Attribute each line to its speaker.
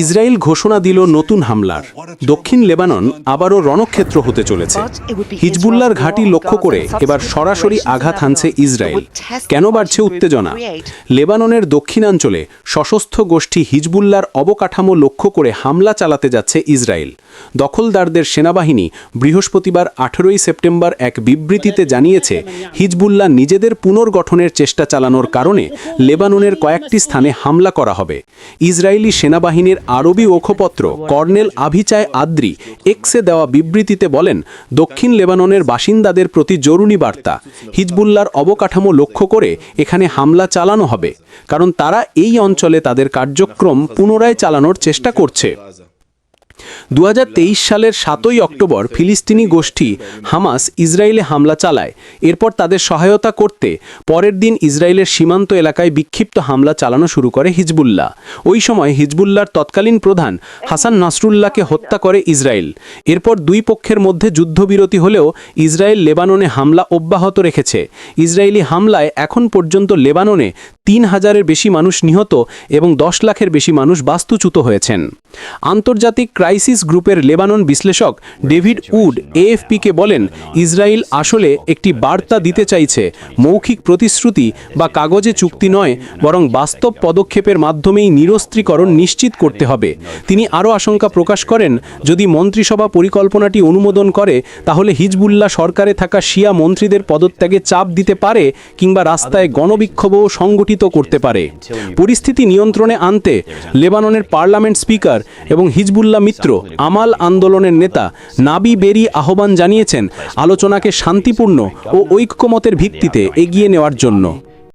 Speaker 1: Israel ঘোষণা দিল নতুন হামলার। দক্ষিণ লেবানন আবারও রণক্ষেত্র হতে চলেছে। হিজবুল্লার ঘাঁটি লক্ষ্য করে এবার সরাসরি আঘাত হানছে ইসরায়েল। কেন বাড়ছে উত্তেজনা? লেবাননের দক্ষিণাঞ্চলে সশস্ত্র গোষ্ঠী হিজবুল্লার অবকাঠামো লক্ষ্য করে হামলা চালাতে যাচ্ছে ইসরায়েল। দখলদারদের সেনাবাহিনী বৃহস্পতিবার আঠেরোই সেপ্টেম্বর এক বিবৃতিতে জানিয়েছে, হিজবুল্লাহ নিজেদের পুনর্গঠনের চেষ্টা চালানোর কারণে লেবাননের কয়েকটি স্থানে হামলা করা হবে। ইসরায়েলি সেনাবাহিনীর আরবি ওখপত্র কর্নেল আভিচায় আদ্রি এক্সে দেওয়া বিবৃতিতে বলেন, দক্ষিণ লেবাননের বাসিন্দাদের প্রতি জরুরি বার্তা। হিজবুল্লার অবকাঠামো লক্ষ্য করে এখানে হামলা চালানো হবে, কারণ তারা এই অঞ্চলে তাদের কার্যক্রম পুনরায় চালানোর চেষ্টা করছে। দু হাজার তেইশ সালের সাতই অক্টোবর ফিলিস্তিনি গোষ্ঠী হামাস ইসরায়েলে হামলা চালায়। এরপর তাদের সহায়তা করতে পরের দিন ইসরায়েলের সীমান্ত এলাকায় বিক্ষিপ্ত হামলা চালানো শুরু করে হিজবুল্লাহ। ওই সময় হিজবুল্লাহর তৎকালীন প্রধান হাসান নাসরুল্লাহকে হত্যা করে ইসরায়েল। এরপর দুই পক্ষের মধ্যে যুদ্ধবিরতি হলেও ইসরায়েল লেবাননে হামলা অব্যাহত রেখেছে। ইসরায়েলি হামলায় এখন পর্যন্ত লেবাননে তিন হাজারের বেশি মানুষ নিহত এবং দশ লাখের বেশি মানুষ বাস্তুচ্যুত হয়েছেন। আন্তর্জাতিক ক্রাইসিস গ্রুপের লেবানন বিশ্লেষক ডেভিড উড এএফপিকে বলেন, ইসরায়েল আসলে একটি বার্তা দিতে চাইছে, মৌখিক প্রতিশ্রুতি বা কাগজে চুক্তি নয়, বরং বাস্তব পদক্ষেপের মাধ্যমেই নিরস্ত্রীকরণ নিশ্চিত করতে হবে। তিনি আরও আশঙ্কা প্রকাশ করেন, যদি মন্ত্রিসভা পরিকল্পনাটি অনুমোদন করে, তাহলে হিজবুল্লাহ সরকারে থাকা শিয়া মন্ত্রীদের পদত্যাগে চাপ দিতে পারে কিংবা রাস্তায় গণবিক্ষোভও সংগঠিত করতে পারে। পরিস্থিতি নিয়ন্ত্রণে আনতে লেবাননের পার্লামেন্ট স্পিকার এবং হিজবুল্লাহ মিত্র, আমাল আন্দোলনের নেতা নাবি বেরি আহ্বান জানিয়েছেন, আলোচনাকে শান্তিপূর্ণ ও ঐক্যমতের ভিত্তিতে এগিয়ে নেওয়ার জন্য।